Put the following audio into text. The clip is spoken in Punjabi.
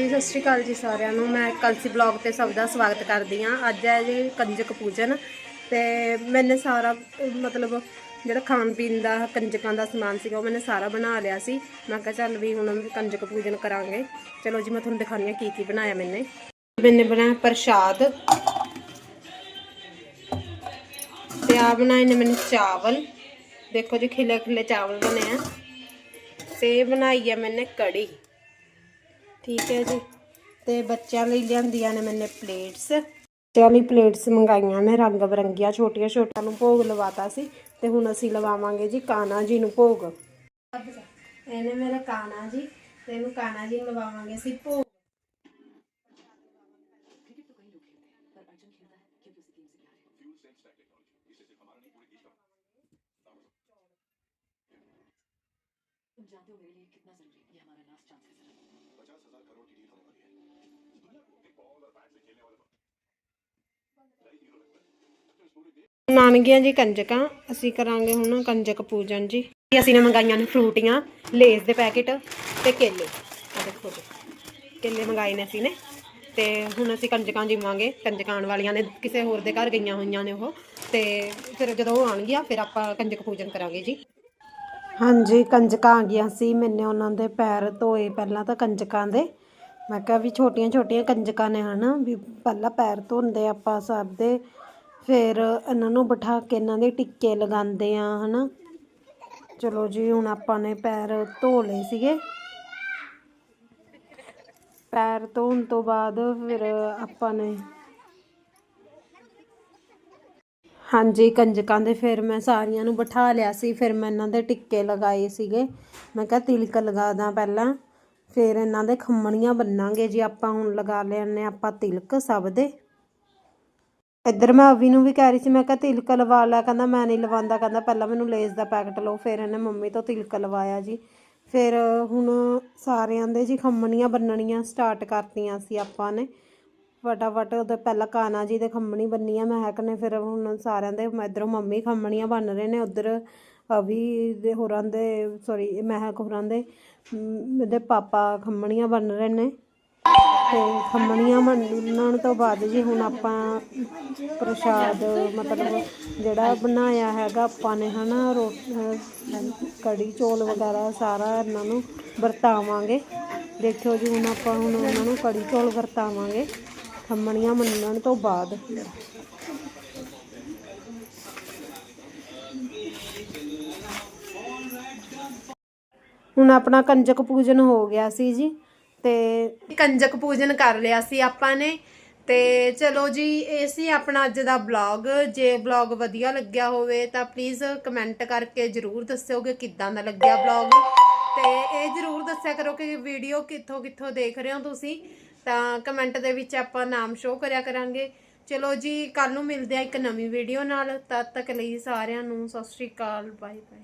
ਜੀ, ਸਤਿ ਸ਼੍ਰੀ ਅਕਾਲ ਜੀ ਸਾਰਿਆਂ ਨੂੰ। ਮੈਂ ਕਲਸੀ ਬਲੌਗ ਤੇ ਸਭ ਦਾ ਸਵਾਗਤ ਕਰਦੀ ਹਾਂ। ਅੱਜ ਹੈ ਜੀ ਕੰਜਕ ਪੂਜਨ ਤੇ ਮੈਨੇ ਸਾਰਾ, ਮਤਲਬ ਜਿਹੜਾ ਖਾਣ ਪੀਣ ਦਾ, ਕੰਜਕਾਂ ਦਾ ਸਮਾਨ ਸੀਗਾ, ਉਹ ਮੈਨੇ ਸਾਰਾ ਬਣਾ ਲਿਆ ਸੀ। ਮੈਂ ਕਿਹਾ ਚੱਲ ਵੀ ਹੁਣ ਕੰਜਕ ਪੂਜਨ ਕਰਾਂਗੇ। ਚਲੋ ਜੀ, ਮੈਂ ਤੁਹਾਨੂੰ ਦਿਖਾਉਂਦੀ ਹਾਂ ਕੀ ਕੀ ਬਣਾਇਆ ਮੈਨੇ। ਮੈਨੇ ਬਣਾਇਆ ਪ੍ਰਸ਼ਾਦ। ਤੇ ਆ ਬਣਾਏ ਨੇ ਮੈਨੇ ਚਾਵਲ। ਦੇਖੋ ਜੀ ਖਿਲੇ ਖਿਲੇ ਚਾਵਲ ਬਣੇ ਆ। ਤੇ ਬਣਾਈ ਹੈ ਮੈਨੇ ਕੜੀ। ਠੀਕ ਹੈ ਜੀ। ਤੇ ਬੱਚਿਆਂ ਲਈ ਲਿਆਂਦੀਆਂ ਨੇ ਮੈਨੇ ਪਲੇਟਸ ਬੱਚਿਆਂ ਲਈ ਪਲੇਟਸ ਮੰਗਾਈਆਂ ਨੇ, ਰੰਗ ਬਰੰਗੀਆਂ, ਛੋਟੀਆਂ ਛੋਟੀਆਂ ਨੂੰ ਭੋਗ ਲਵਾਤਾ ਸੀ। ਤੇ ਹੁਣ ਅਸੀਂ ਲਵਾਵਾਂਗੇ ਜੀ ਕਾਨਾ ਜੀ ਨੂੰ ਭੋਗ। ਇਹਨੇ ਮੇਰਾ ਕਾਨਾ ਜੀ, ਤੇ ਇਹਨੂੰ ਕਾਨਾ ਜੀ ਨੂੰ ਲਵਾਵਾਂਗੇ ਅਸੀਂ ਭੋਗ। ਨਾਨਗੀਆਂ ਜੀ ਕੰਜਕਾਂ, ਅਸੀਂ ਕਰਾਂਗੇ ਹੁਣ ਕੰਜਕ ਪੂਜਨ ਜੀ। ਅਸੀਂ ਨੇ ਮੰਗਾਈਆਂ ਨੇ ਫਰੂਟੀਆਂ, ਲੇਸ ਦੇ ਪੈਕੇਟ ਤੇ ਕੇਲੇ। ਆ ਦੇਖੋ ਕੇਲੇ ਮੰਗਾਏ ਨੇ ਅਸੀਂ ਨੇ। ਤੇ ਹੁਣ ਅਸੀਂ ਕੰਜਕਾਂ ਜੀਵਾਂਗੇ, ਕੰਜਕਾਂ ਆਉਣ ਵਾਲੀਆਂ ਨੇ, ਕਿਸੇ ਹੋਰ ਦੇ ਘਰ ਗਈਆਂ ਹੋਈਆਂ ਨੇ ਉਹ। ਤੇ ਫਿਰ ਜਦੋਂ ਉਹ ਆਣਗੀਆਂ ਫਿਰ ਆਪਾਂ ਕੰਜਕ ਪੂਜਨ ਕਰਾਂਗੇ ਜੀ। ਹਾਂਜੀ, ਕੰਜਕਾਂ ਆ ਗਈਆਂ ਸੀ, ਮੈਨੇ ਉਹਨਾਂ ਦੇ ਪੈਰ ਧੋਏ ਪਹਿਲਾਂ ਤਾਂ ਕੰਜਕਾਂ ਦੇ। ਮੈਂ ਕਿਹਾ ਵੀ ਛੋਟੀਆਂ ਛੋਟੀਆਂ ਕੰਜਕਾਂ ਨੇ ਹਨਾ, ਵੀ ਪਹਿਲਾਂ ਪੈਰ ਧੋਂਦੇ ਆਪਾਂ ਸਭ ਦੇ, ਫਿਰ ਇਹਨਾਂ ਨੂੰ ਬਿਠਾ ਕੇ ਇਹਨਾਂ ਦੇ ਟਿੱਕੇ ਲਗਾਉਂਦੇ ਆ ਹਨਾ। ਚਲੋ ਜੀ, ਹੁਣ ਆਪਾਂ ਨੇ ਪੈਰ ਧੋ ਲਏ ਸੀਗੇ। ਪੈਰ ਧੋਣ ਤੋਂ ਬਾਅਦ ਫਿਰ ਆਪਾਂ ਨੇ ਹਾਂਜੀ, ਕੰਜਕਾਂ ਦੇ ਫਿਰ ਮੈਂ ਸਾਰੀਆਂ ਨੂੰ ਬਿਠਾ ਲਿਆ ਸੀ, ਫਿਰ ਮੈਂ ਇਹਨਾਂ ਦੇ ਟਿੱਕੇ ਲਗਾਏ ਸੀਗੇ। ਮੈਂ ਕਿਹਾ ਤਿਲਕ ਲਗਾ ਦਾਂ ਪਹਿਲਾਂ। ਫਿਰ ਇਹਨਾਂ ਦੇ ਖੰਮਣੀਆਂ ਬੰਨਾਂਗੇ ਜੀ ਆਪਾਂ ਹੁਣ ਲਗਾ ਲੈਣੇ ਆਪਾਂ ਤਿਲਕ ਸਭ ਦੇ। ਇੱਧਰ ਮੈਂ ਅਵੀ ਨੂੰ ਵੀ ਕਹਿ ਰਹੀ ਸੀ, ਮੈਂ ਕਿਹਾ ਤਿਲਕ ਲਵਾ ਲੈ, ਕਹਿੰਦਾ ਮੈਂ ਨਹੀਂ ਲਵਾਉਂਦਾ, ਕਹਿੰਦਾ ਪਹਿਲਾਂ ਮੈਨੂੰ ਲੇਸ ਦਾ ਪੈਕਟ ਲਓ, ਫਿਰ ਇਹਨੇ ਮੰਮੀ ਤੋਂ ਤਿਲਕ ਲਵਾਇਆ ਜੀ। ਫਿਰ ਹੁਣ ਸਾਰਿਆਂ ਦੇ ਜੀ ਖੰਮਣੀਆਂ ਬੰਨਣੀਆਂ ਸਟਾਰਟ ਕਰਤੀਆਂ ਸੀ ਆਪਾਂ ਨੇ। ਫਟਾਫਟ ਉਹਦੇ ਪਹਿਲਾਂ ਕਾਨਾ ਜੀ ਦੇ ਖੰਮਣੀ ਬੰਨੀ ਆ ਮਹਿਕ ਨੇ, ਫਿਰ ਹੁਣ ਸਾਰਿਆਂ ਦੇ ਇਧਰੋਂ ਮੰਮੀ ਖੰਮਣੀਆਂ ਬੰਨ ਰਹੇ ਨੇ, ਉਧਰ ਅਵੀ ਦੇ ਹੋਰਾਂ ਦੇ ਸੌਰੀ ਮਹਿਕ ਹੋਰਾਂ ਦੇ ਇਹਦੇ ਪਾਪਾ ਖੰਮਣੀਆਂ ਬੰਨ ਰਹੇ ਨੇ। ਤੇ ਖੰਮਣੀਆਂ ਬੰਨਣ ਤੋਂ ਬਾਅਦ ਜੀ ਹੁਣ ਆਪਾਂ ਪ੍ਰਸ਼ਾਦ, ਮਤਲਬ ਜਿਹੜਾ ਬਣਾਇਆ ਹੈਗਾ ਆਪਾਂ ਨੇ ਹਨਾ ਰੋ ਕੜੀ, ਚੌਲ ਵਗੈਰਾ ਸਾਰਾ ਇਹਨਾਂ ਨੂੰ ਵਰਤਾਵਾਂਗੇ। ਦੇਖਿਓ ਜੀ ਹੁਣ ਆਪਾਂ ਹੁਣ ਉਹਨਾਂ ਨੂੰ ਕੜੀ, ਚੌਲ ਵਰਤਾਵਾਂਗੇ ਖੰਮਣੀਆਂ ਮੰਨਣ ਤੋਂ ਬਾਅਦ। ਹੁਣ ਆਪਣਾ ਕੰਜਕ ਪੂਜਨ ਹੋ ਗਿਆ ਸੀ ਜੀ, ਤੇ ਕੰਜਕ ਪੂਜਨ ਕਰ ਲਿਆ ਸੀ ਆਪਾਂ ਨੇ, ਤੇ ਚਲੋ ਜੀ, ਇਹ ਸੀ ਆਪਣਾ ਅੱਜ ਦਾ ਬਲੌਗ ਜੇ ਬਲੌਗ ਵਧੀਆ ਲੱਗਿਆ ਹੋਵੇ ਤਾਂ ਪਲੀਜ਼ ਕਮੈਂਟ ਕਰਕੇ ਜਰੂਰ ਦੱਸਿਓ ਕਿ ਕਿੱਦਾਂ ਦਾ ਲੱਗਿਆ ਬਲੌਗ ਤੇ ਇਹ ਜਰੂਰ ਦੱਸਿਆ ਕਰੋ ਕਿ ਵੀਡੀਓ ਕਿੱਥੋਂ ਕਿੱਥੋਂ ਦੇਖ ਰਹੇ ਹੋ ਤੁਸੀਂ। ਤਾਂ ਕਮੈਂਟ ਦੇ ਵਿੱਚ ਆਪਾਂ ਨਾਮ ਸ਼ੋਅ ਕਰਿਆ ਕਰਾਂਗੇ। ਚਲੋ ਜੀ ਕੱਲ ਨੂੰ ਮਿਲਦੇ ਆ ਇੱਕ ਨਵੀਂ ਵੀਡੀਓ ਨਾਲ। ਤਦ ਤੱਕ ਲਈ ਸਾਰਿਆਂ ਨੂੰ ਸਤਿ ਸ਼੍ਰੀ ਅਕਾਲ ਬਾਏ ਬਾਏ